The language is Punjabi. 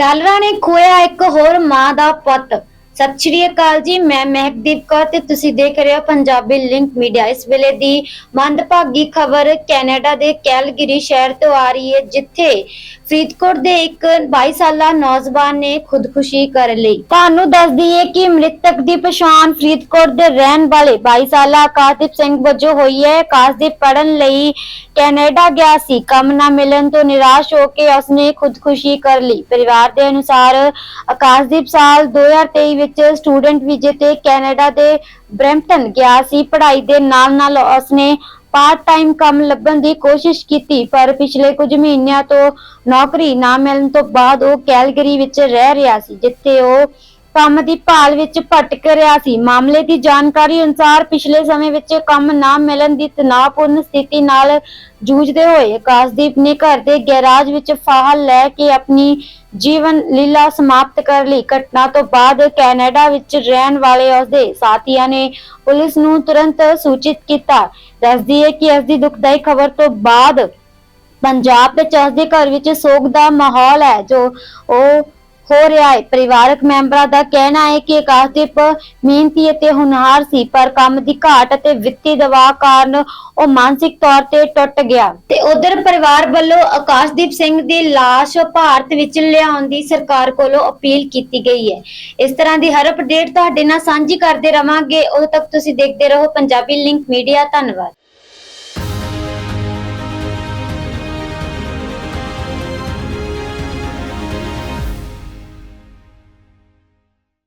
ਡਾਲਰਾਂ ਨੇ ਖੋਇਆ ਇੱਕ ਹੋਰ ਮਾਂ ਦਾ ਪੁੱਤ। ਸਤਿ ਸ਼੍ਰੀ ਅਕਾਲ ਜੀ, ਮੈਂ ਮਹਿਕਦੀਪ ਕੌਰ ਤੇ ਤੁਸੀਂ ਦੇਖ ਰਹੇ ਹੋ ਪੰਜਾਬੀ ਲਿੰਕ ਮੀਡੀਆ। ਇਸ ਵੇਲੇ ਦੀ ਮੰਦਭਾਗੀ ਖਬਰ ਕੈਨੇਡਾ ਦੇ ਕੈਲਗਰੀ ਸ਼ਹਿਰ ਤੋਂ ਆ ਰਹੀ ਹੈ, ਜਿੱਥੇ ਫਰੀਦਕੋਟ ਦੇ ਇੱਕ 22 ਸਾਲਾ ਨੌਜਵਾਨ ਨੇ ਖੁਦਕੁਸ਼ੀ ਕਰ ਲਈ। ਤੁਹਾਨੂੰ ਦੱਸ ਦਈਏ ਕਿ ਮ੍ਰਿਤਕ ਦੀ ਪਛਾਣ ਫਰੀਦਕੋਟ ਦੇ ਰਹਿਣ ਵਾਲੇ 22 ਸਾਲਾ ਆਕਾਸ਼ਦੀਪ ਸਿੰਘ ਵਜੋਂ ਹੋਈ ਹੈ। ਆਕਾਸ਼ਦੀਪ ਪੜਨ ਲਈ ਕੈਨੇਡਾ ਗਿਆ ਸੀ। ਕੰਮ ਨਾ ਮਿਲਣ ਤੋਂ ਨਿਰਾਸ਼ ਹੋ ਕੇ ਉਸਨੇ ਖੁਦਕੁਸ਼ੀ ਕਰ ਲਈ। ਪਰਿਵਾਰ ਦੇ ਅਨੁਸਾਰ ਆਕਾਸ਼ਦੀਪ ਸਾਲ 2023 ਵਿੱਚ ਸਟੂਡੈਂਟ ਵੀਜ਼ੇ ਤੇ ਕੈਨੇਡਾ ਦੇ ਬ੍ਰੈਂਪਟਨ ਗਿਆ ਸੀ। ਪੜ੍ਹਾਈ ਦੇ ਨਾਲ ਨਾਲ ਉਸਨੇ ਪਾਰਟ ਟਾਈਮ ਕੰਮ ਲੱਭਣ ਦੀ ਕੋਸ਼ਿਸ਼ ਕੀਤੀ, ਪਰ ਪਿਛਲੇ ਕੁਝ ਮਹੀਨਿਆਂ ਤੋਂ ਨੌਕਰੀ ਨਾ ਮਿਲਣ ਤੋਂ ਬਾਅਦ ਉਹ ਕੈਲਗਰੀ ਵਿੱਚ ਰਹਿ ਰਿਹਾ ਸੀ, ਜਿੱਥੇ ਉਹ ਕੰਮ ਦੀ ਭਾਲ ਵਿੱਚ ਭਟਕ ਰਿਹਾ ਸੀ। ਮਾਮਲੇ ਦੀ ਜਾਣਕਾਰੀ ਅਨੁਸਾਰ ਪਿਛਲੇ ਸਮੇਂ ਵਿੱਚ ਕੰਮ ਨਾ ਮਿਲਣ ਦੀ ਤਣਾਅਪੂਰਨ ਸਥਿਤੀ ਨਾਲ ਜੂਝਦੇ ਹੋਏ ਆਕਾਸ਼ਦੀਪ ਨੇ ਘਰ ਦੇ ਗੈਰਾਜ ਵਿੱਚ ਫਾਹਾ ਲੈ ਕੇ ਆਪਣੀ ਜੀਵਨ ਲੀਲਾ ਸਮਾਪਤ ਕਰ ਲਈ। ਘਟਨਾ ਤੋਂ ਬਾਅਦ ਕੈਨੇਡਾ ਵਿੱਚ ਰਹਿਣ ਵਾਲੇ ਉਸਦੇ ਸਾਥੀਆਂ ਨੇ ਪੁਲਿਸ ਨੂੰ ਤੁਰੰਤ ਸੂਚਿਤ ਕੀਤਾ। ਦੱਸਦੀ ਹੈ ਕਿ ਇਸ ਦੀ ਦੁਖਦਾਈ ਖਬਰ ਤੋਂ ਬਾਅਦ ਪੰਜਾਬ ਵਿੱਚ ਉਸਦੇ ਘਰ ਵਿੱਚ ਸੋਗ ਦਾ ਮਾਹੌਲ ਹੈ, ਜੋ ਉਹ ਹੋ ਰਿਹਾ ਹੈ। ਪਰਿਵਾਰਕ ਮੈਂਬਰਾਂ ਦਾ ਕਹਿਣਾ ਹੈ ਕਿ ਆਕਾਸ਼ਦੀਪ ਮਿਹਨਤੀ ਅਤੇ ਹੁਨਰ ਸੀ, ਪਰ ਕੰਮ ਦੀ ਘਾਟ ਅਤੇ ਵਿੱਤੀ ਦਬਾਅ ਕਾਰਨ ਉਹ ਮਾਨਸਿਕ ਤੌਰ ਤੇ ਟੁੱਟ ਗਿਆ। ਤੇ ਉਧਰ ਪਰਿਵਾਰ ਵੱਲੋਂ ਆਕਾਸ਼ਦੀਪ ਸਿੰਘ ਦੀ ਲਾਸ਼ ਭਾਰਤ ਵਿੱਚ ਲਿਆਉਣ ਦੀ ਸਰਕਾਰ ਕੋਲੋਂ ਅਪੀਲ ਕੀਤੀ ਗਈ ਹੈ। ਇਸ ਤਰ੍ਹਾਂ ਦੀ ਹਰ ਅਪਡੇਟ ਤੁਹਾਡੇ ਨਾਲ ਸਾਂਝੀ ਕਰਦੇ ਰਵਾਂਗੇ। ਉਦੋਂ ਤੱਕ ਤੁਸੀਂ ਦੇਖਦੇ ਰਹੋ ਪੰਜਾਬੀ ਲਿੰਕ ਮੀਡੀਆ। ਧੰਨਵਾਦ।